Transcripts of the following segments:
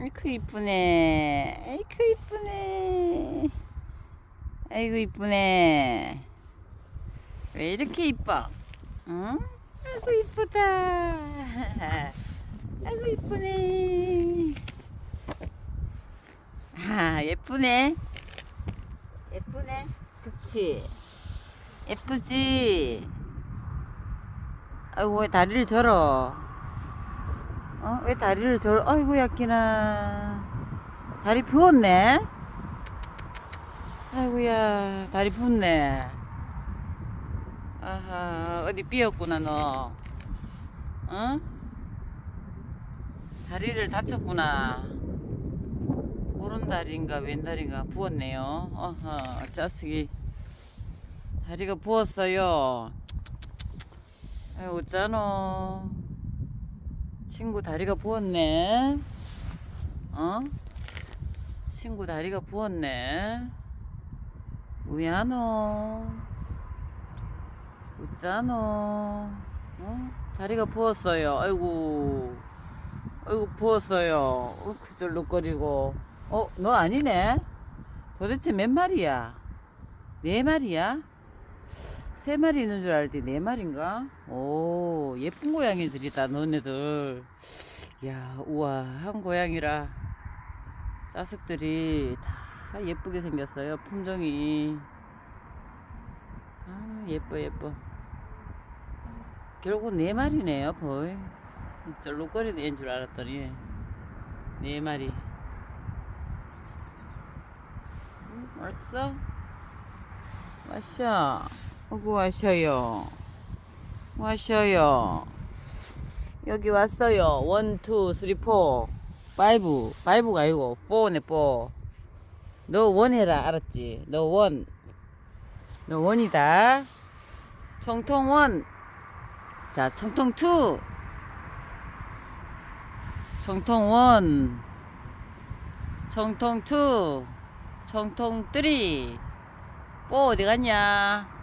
아이고 이쁘네. 아이고 이쁘네. 아이고 이쁘네. 왜 이렇게 이뻐? 응? 아이고 이쁘다. 아이고 이쁘네. 아 예쁘네. 예쁘네. 그치? 예쁘지? 아이고 왜 다리를 절어? 어? 왜 다리를 절어? 아이고 야끼나 다리 부었네? 아이고야 다리 부었네 아하 어디 삐었구나 너 어? 다리를 다쳤구나 오른다리인가 왼다리인가 부었네요 어허 짜식이 다리가 부었어요 아이고 어쩌노 친구 다리가 부었네. 어? 친구 다리가 부었네. 우야노. 웃자노. 어? 다리가 부었어요. 아이고. 아이고 부었어요. 어, 그절룩거리고. 어 너 아니네? 도대체 몇 마리야? 네 마리야 세 마리 있는 줄 알지 네 마리인가? 오 예쁜 고양이들이다 너네들. 야 우아한 고양이라 자식들이 다 예쁘게 생겼어요 품종이. 아 예뻐 예뻐. 결국 네 마리네요 거의. 쩔룩거리는 줄 알았더니 네 마리. 응, 왔어? 왔어 어구 왔어요. 왔어요. 여기 왔어요. 원, 투, 쓰리, 포 파이브. 파이브가 아니고 포네 포너 원 해라 알았지? 너 원. 너 원이다. 청통 원. 자, 청통 투. 청통 원. 청통 투. 청통 쓰리. 뽀 어디 갔냐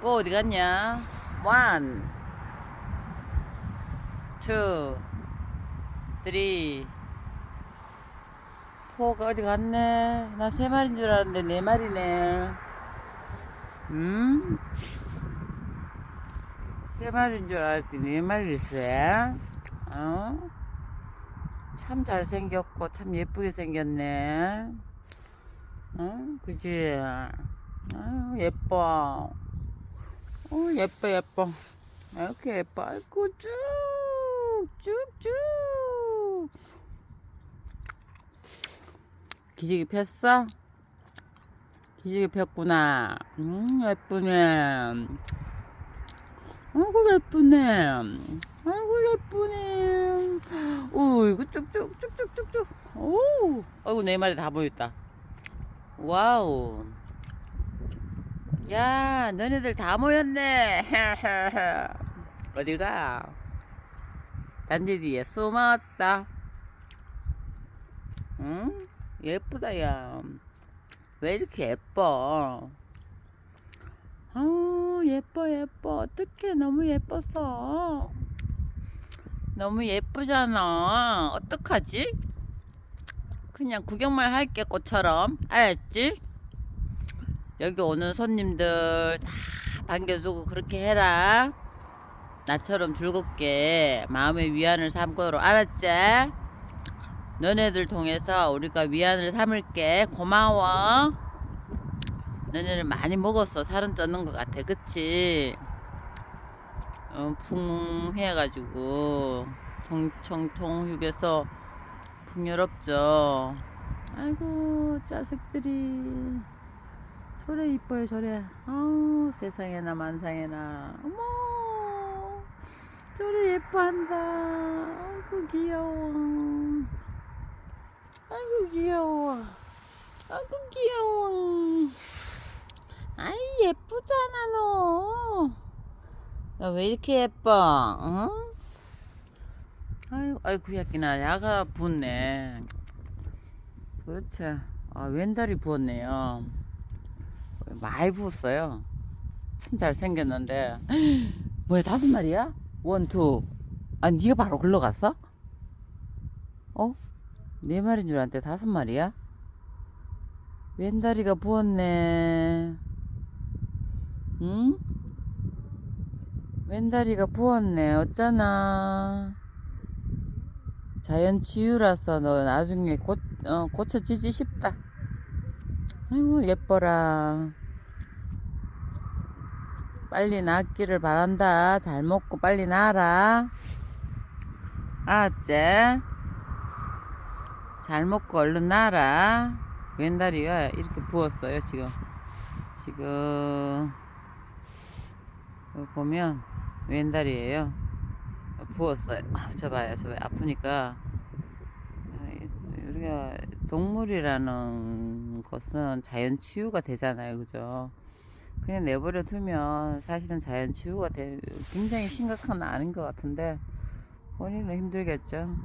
뽀 어디 갔냐? 원투 쓰리 포가 어디 갔네? 나 세 마리인 줄 알았는데 네 마리네. 음? 세 마리인 줄 알았더니 네 마리일세. 어? 참 잘생겼고 참 예쁘게 생겼네. 어? 그지? 아유 예뻐 어 예뻐 예뻐. 이렇게 예뻐. 아이고 쭉 쭉 쭉. 기지개 폈어? 기지개 폈구나. 음 예쁘네. 아이고 예쁘네. 아이고 예쁘네. 오 이거 쭉쭉쭉쭉쭉쭉. 오 아이고 네 마리 다 보였다. 와우 야 너네들 다 모였네. 어디가? 단지 뒤에 숨었다. 응? 예쁘다 야 왜 이렇게 예뻐? 아 예뻐 예뻐. 어떡해. 너무 예뻤어 너무 예쁘잖아. 어떡하지? 그냥 구경만 할게 꽃처럼. 알았지 여기 오는 손님들 다 반겨주고 그렇게 해라. 나처럼 즐겁게 마음의 위안을 삼고로. 알았지? 너네들 통해서 우리가 위안을 삼을게. 고마워. 너네를 많이 먹었어. 살은 쪘는 것 같아. 그치? 어, 풍 해가지고. 통청통 휴게소 풍요롭죠. 아이고 자식들이 저래 이뻐요 저래 아우 세상에나 만상에나 어머 저래 예뻐한다 아이고 귀여워 아이고 귀여워 아이고 귀여워 아이 예쁘잖아 너. 너 왜 이렇게 예뻐? 응? 아이고 아이고 야끼나 야가 부었네. 도대체 아 왼다리 부었네요. 많이 부었어요. 참 잘생겼는데 뭐야 다섯 마리야? 원, 투. 아 네가 바로 글러 갔어? 어? 네 마리인 줄 알았는데 다섯 마리야? 왼다리가 부었네. 응? 왼다리가 부었네. 어쩌나. 자연 치유라서 너 나중에 고, 어, 고쳐지지 싶다. 아이고, 예뻐라. 빨리 낫기를 바란다. 잘 먹고 빨리 나아라. 알았지? 잘 먹고 얼른 나아라. 왼다리가 이렇게 부었어요, 지금. 지금, 보면 왼다리예요. 부었어요. 아, 저 봐요, 저. 아프니까. 아, 우리가 동물이라는 것은 자연 치유가 되잖아요, 그죠? 그냥 내버려 두면 사실은 자연 치유가 돼 굉장히 심각한 건 아닌 것 같은데 본인은 힘들겠죠.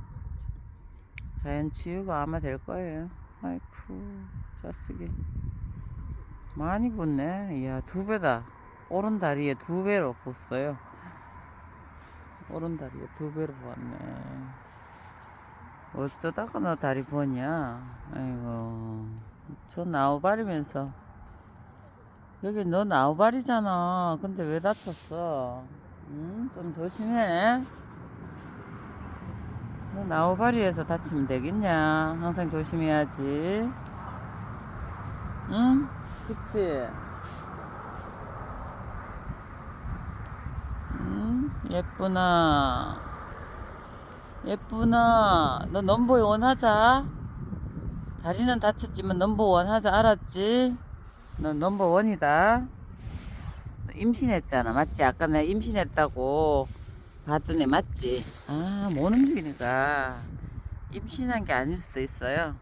자연 치유가 아마 될 거예요. 아이쿠 자식이 많이 붙네. 이야 두 배다. 오른 다리에 두 배로 붙어요. 오른 다리에 두 배로 부었네. 어쩌다가 너 다리 부었냐? 아이고 저 나우발이면서 여기 너 나우발이잖아. 근데 왜 다쳤어? 응? 좀 조심해. 너 나우발이에서 다치면 되겠냐? 항상 조심해야지. 응? 그치? 응? 예쁘나. 예쁘나. 너 넘버 원 하자. 다리는 다쳤지만 넘버 원 하자. 알았지? 너 넘버 원이다. 너 임신했잖아. 맞지? 아까 내가 임신했다고 봤더니 맞지? 아, 못 움직이니까 임신한 게 아닐 수도 있어요.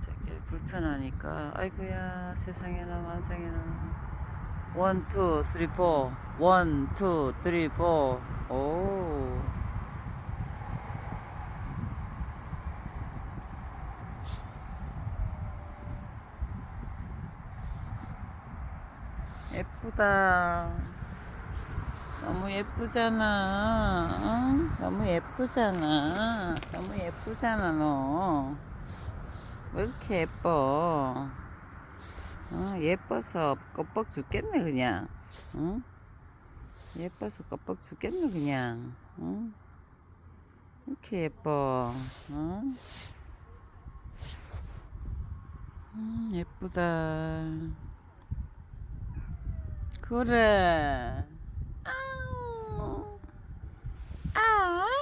저기 불편하니까 아이고야 세상에나 만상에나 원, 투, 쓰리, 포 원, 투, 쓰리, 포 오. 예쁘다. 너무 예쁘잖아. 어? 너무 예쁘잖아. 너무 예쁘잖아, 너. 왜 이렇게 예뻐? 어, 예뻐서 껍벅 죽겠네, 그냥. 응? 예뻐서 껍벅 죽겠네, 그냥. 응? 이렇게 예뻐. 어? 음, 예쁘다. 그래. 아우. 아. 아.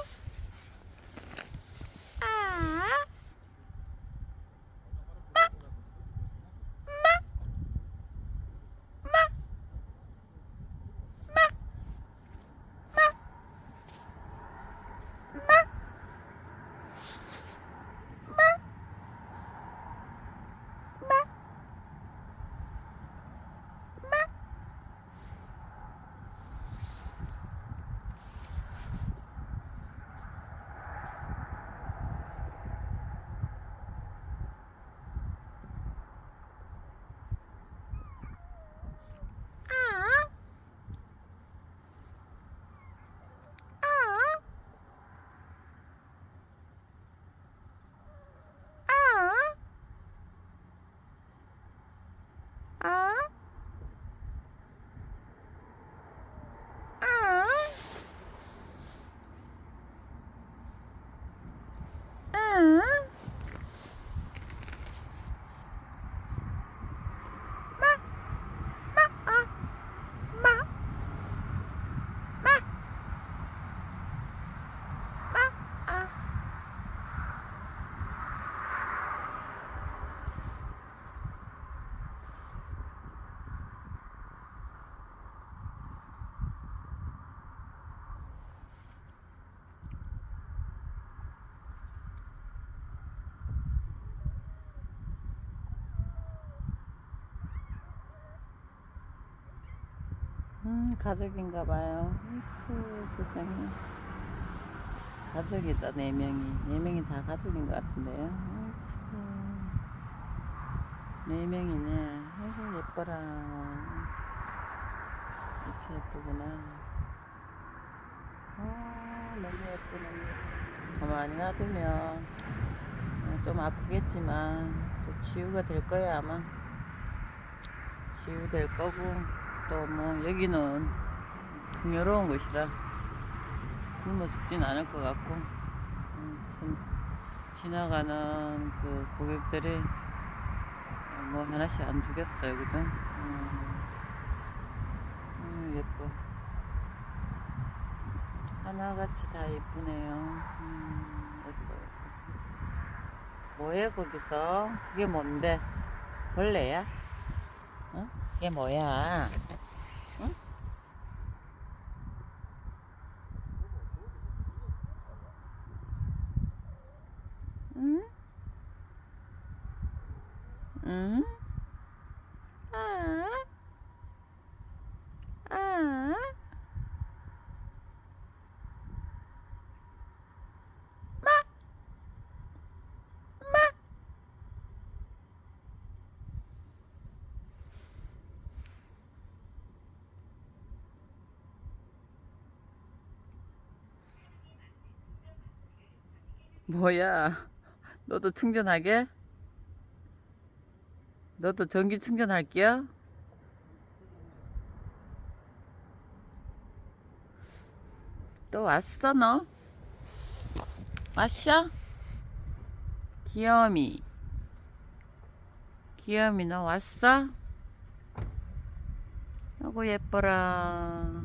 음, 가족인가 봐요. 아이쿠, 세상에. 가족이다, 네 명이. 네 명이 다 가족인 것 같은데요. 네 명이네. 아이고, 예뻐라. 이렇게 예쁘구나. 아, 너무 예뻐, 너무. 가만히 놔두면 좀 아프겠지만 또 치유가 될 거야 아마 치유될 거고 또 뭐 여기는 풍요로운 곳이라 굶어 죽진 않을 것 같고 음, 좀 지나가는 그 고객들이 뭐 하나씩 안 주겠어요 그죠? 음, 음, 예뻐 하나같이 다 예쁘네요 음, 예뻐 예뻐 뭐해 거기서? 그게 뭔데? 벌레야? 어? 그게 뭐야? 응? 응? 응? 아? 아? 뭐야? 너도 충전하게? 너도 전기 충전할게요? 또 왔어 너? 왔어? 귀여미 귀여미 너 왔어? 아구 예뻐라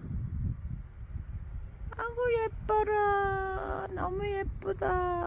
아구 예뻐라 너무 예쁘다